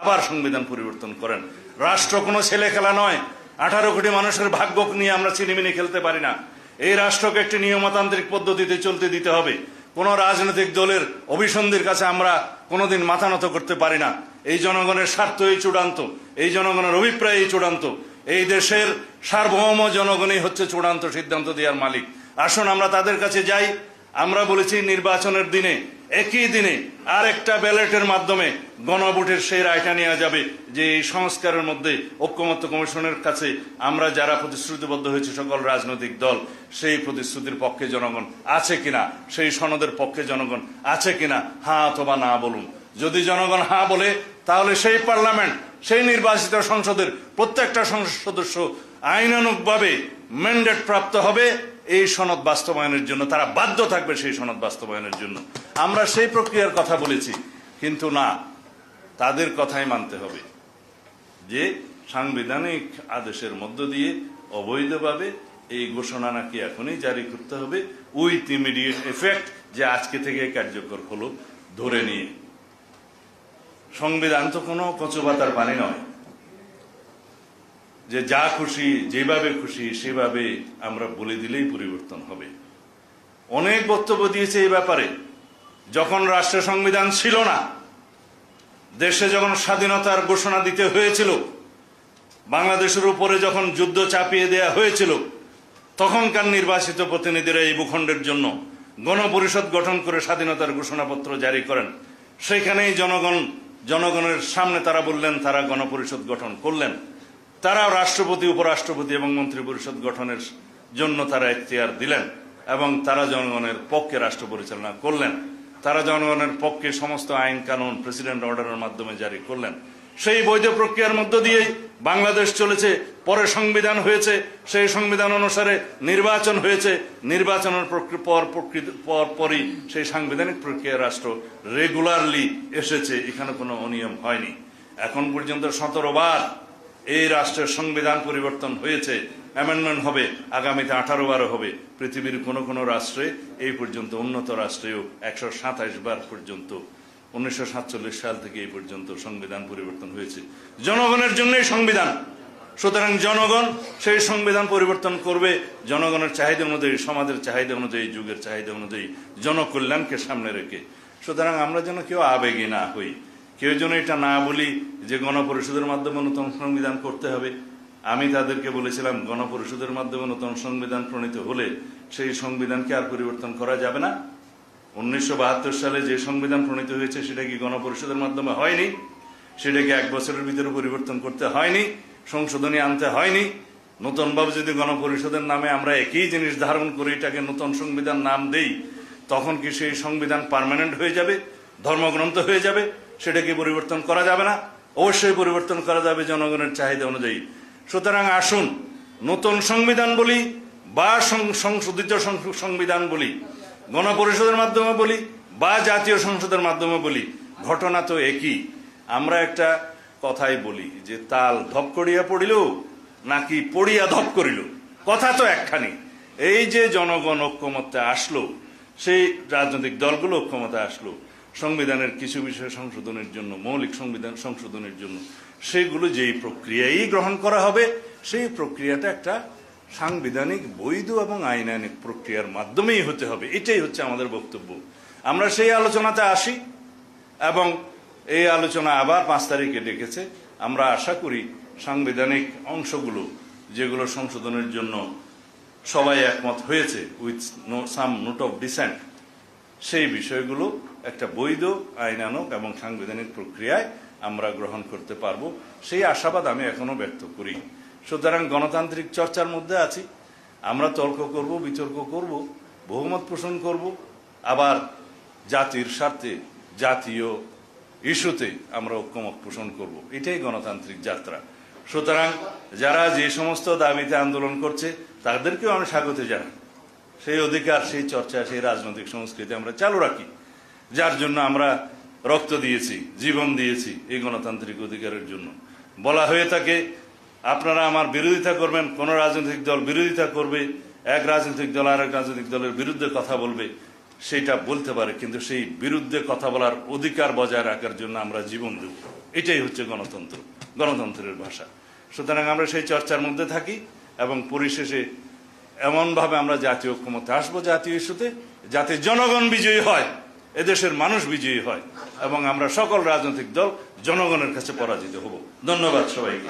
আবার সংবিধান পরিবর্তন করেন। রাষ্ট্র কোনো ছেলে খেলা নয়। আঠারো কোটি মানুষের ভাগ্য নিয়ে আমরা চিনিমিনি খেলতে পারি না। এই রাষ্ট্রকে একটি নিয়মতান্ত্রিক পদ্ধতিতে চলতে দিতে হবে। কোন রাজনৈতিক দলের অভিসন্ধির কাছে আমরা কোনোদিন মাথা নত করতে পারি না। এই জনগণের স্বার্থ এই চূড়ান্ত। এই জনগণের অভিপ্রায় এই চূড়ান্ত। এই দেশের সার্বভৌম জনগণই হচ্ছে চূড়ান্ত সিদ্ধান্ত দেওয়ার মালিক। আসুন আমরা তাদের কাছে যাই। আমরা বলেছি নির্বাচনের দিনে একই দিনে আর একটা ব্যালটের মাধ্যমে গণভোটের সেই রায়টা নেওয়া যাবে যে এই সংস্কারের মধ্যে ঐক্যমত্য কমিশনের কাছে আমরা যারা প্রতিশ্রুতিবদ্ধ হয়েছে সকল রাজনৈতিক দল, সেই প্রতিশ্রুতির পক্ষে জনগণ আছে কিনা, সেই সনদের পক্ষে জনগণ আছে কিনা হ্যাঁ অথবা না বলুন। যদি জনগণ হ্যাঁ বলে, তাহলে সেই পার্লামেন্ট, সেই নির্বাচিত সংসদের প্রত্যেকটা সংসদ সদস্য আইনানুগভাবে ম্যান্ডেট প্রাপ্ত হবে। এই সনদ বাস্তবায়নের জন্য, তারা বাধ্য থাকবে সেই সনদ বাস্তবায়নের জন্য। আমরা সেই প্রক্রিয়ার কথা বলেছি, কিন্তু না, তাদের কথাই মানতে হবে যে সাংবিধানিক আদেশের মধ্য দিয়ে অবৈধভাবে এই ঘোষণা নাকি এখনই জারি করতে হবে উইথ ইমিডিয়েট এফেক্ট যে আজকে থেকে কার্যকর হলো ধরে নিয়ে। সংবিধান তো কোনো কচুপাতার পানি নয়। যে যা খুশি, যেভাবে খুশি, সেভাবে আমরা বলে দিলেই পরিবর্তন হবে। অনেক বক্তব্য দিয়েছে এই ব্যাপারে। যখন রাষ্ট্র সংবিধান ছিল না, দেশে যখন স্বাধীনতার ঘোষণা দিতে হয়েছিল, বাংলাদেশের উপরে যখন যুদ্ধ চাপিয়ে দেয়া হয়েছিল, তখনকার নির্বাচিত প্রতিনিধিরা এই ভূখণ্ডের জন্য গণপরিষদ গঠন করে স্বাধীনতার ঘোষণাপত্র জারি করেন। সেখানেই জনগণ, জনগণের সামনে তারা বললেন, তারা গণপরিষদ গঠন করলেন। তারা রাষ্ট্রপতি, উপরাষ্ট্রপতি এবং মন্ত্রী পরিষদ গঠনের জন্য তারা এখতিয়ার দিলেন এবং তারা জনগণের পক্ষে রাষ্ট্র পরিচালনা করলেন। তারা জনগণের পক্ষে সমস্ত আইন কানুন প্রেসিডেন্ট অর্ডারের মাধ্যমে জারি করলেন। সেই বৈধ প্রক্রিয়ার মধ্য দিয়েই বাংলাদেশ চলেছে, পরে সংবিধান হয়েছে, সেই সংবিধান অনুসারে নির্বাচন হয়েছে, নির্বাচনের পর পরই সেই সাংবিধানিক প্রক্রিয়া রাষ্ট্র রেগুলারলি এসেছে, এখানে কোনো অনিয়ম হয়নি। এখন পর্যন্ত সতেরো বার এই রাষ্ট্রের সংবিধান পরিবর্তন হয়েছে অ্যামেন্ডমেন্ট হবে, আগামীতে আঠারো বারো হবে। পৃথিবীর কোনো কোনো রাষ্ট্রে এই পর্যন্ত উন্নত রাষ্ট্রেও একশো সাতাইশ বার পর্যন্ত, উনিশশো সাতচল্লিশ সাল থেকে এই পর্যন্ত সংবিধান পরিবর্তন হয়েছে। জনগণের জন্যই সংবিধান। সুতরাং জনগণ সেই সংবিধান পরিবর্তন করবে। জনগণের চাহিদা অনুযায়ী, সমাজের চাহিদা অনুযায়ী, যুগের চাহিদা অনুযায়ী জনকল্যাণকে সামনে রেখে। সুতরাং আমরা যেন কেউ আবেগী না হই। কেউ যেন এটা না বলি যে গণপরিষদের মাধ্যমে নতুন সংবিধান করতে হবে। আমি তাদেরকে বলেছিলাম, গণপরিষদের মাধ্যমে নতুন সংবিধান প্রণীত হলে সেই সংবিধানকে আর পরিবর্তন করা যাবে না। উনিশশো বাহাত্তর সালে যে সংবিধান প্রণীত হয়েছে, সেটা কি গণপরিষদের মাধ্যমে হয়নি? সেটাকে এক বছরের ভিতরে পরিবর্তন করতে হয়নি? সংশোধনী আনতে হয়নি? নতুনভাবে যদি গণপরিষদের নামে আমরা একই জিনিস ধারণ করে এটাকে নতুন সংবিধান নাম দেই, তখন কি সেই সংবিধান পার্মানেন্ট হয়ে যাবে? ধর্মগ্রন্থ হয়ে যাবে? সেটাকে পরিবর্তন করা যাবে না। অবশ্যই পরিবর্তন করা যাবে জনগণের চাহিদা অনুযায়ী। সুতরাং আসুন, নতুন সংবিধান বলি বা সংশোধিত সংবিধান বলি, গণপরিষদের মাধ্যমে বলি বা জাতীয় সংসদের মাধ্যমে বলি, ঘটনা তো একই। আমরা একটা কথাই বলি যে, তাল ধপ করিয়া পড়িল, নাকি পড়িয়া ধপ করিল? কথা তো একখানি। এই যে জনগণ ঐক্যমত্যে আসলো, সেই রাজনৈতিক দলগুলো ঐক্যমতে আসলো সংবিধানের কিছু বিষয় সংশোধনের জন্য, মৌলিক সংবিধান সংশোধনের জন্য, সেগুলো যেই প্রক্রিয়াই গ্রহণ করা হবে, সেই প্রক্রিয়াটা একটা সাংবিধানিক, বৈধ এবং আইনানিক প্রক্রিয়ার মাধ্যমেই হতে হবে। এটাই হচ্ছে আমাদের বক্তব্য। আমরা সেই আলোচনাতে আসি এবং এই আলোচনা আবার পাঁচ তারিখে ডেকেছে। আমরা আশা করি সাংবিধানিক অংশগুলো, যেগুলো সংশোধনের জন্য সবাই একমত হয়েছে with no some note of dissent সেই বিষয়গুলো একটা বৈধ আইনানক এবং সাংবিধানিক প্রক্রিয়ায় আমরা গ্রহণ করতে পারব। সেই আশাবাদ আমি এখনও ব্যক্ত করি। সুতরাং গণতান্ত্রিক চর্চার মধ্যে আছি। আমরা তর্ক করব, বিতর্ক করব, বহুমত পোষণ করব। আবার জাতির স্বার্থে, জাতীয় ইস্যুতে আমরা ঐক্যমত পোষণ করব। এটাই গণতান্ত্রিক যাত্রা। সুতরাং যারা যে সমস্ত দাবিতে আন্দোলন করছে, তাদেরকেও আমি স্বাগত জানাই। সেই অধিকার, সেই চর্চা, সেই রাজনৈতিক সংস্কৃতি আমরা চালু রাখি। যার জন্য আমরা রক্ত দিয়েছি, জীবন দিয়েছি এই গণতান্ত্রিক অধিকারের জন্য। বলা হয়ে থাকে, আপনারা আমার বিরোধিতা করবেন, কোন রাজনৈতিক দল বিরোধিতা করবে, এক রাজনৈতিক দল আর এক রাজনৈতিক দলের বিরুদ্ধে কথা বলবে, সেটা বলতে পারে, কিন্তু সেই বিরুদ্ধে কথা বলার অধিকার বজায় রাখার জন্য আমরা জীবন দেব। এটাই হচ্ছে গণতন্ত্র, গণতন্ত্রের ভাষা। সুতরাং আমরা সেই চর্চার মধ্যে থাকি এবং পরিশেষে এমনভাবে আমরা জাতীয় ক্ষমতা আসব, জাতীয় ইস্যুতে, যাতে জনগণ বিজয়ী হয়, এদেশের মানুষ বিজয়ী হয়, এবং আমরা সকল রাজনৈতিক দল জনগণের কাছে পরাজিত হব ধন্যবাদ সবাইকে।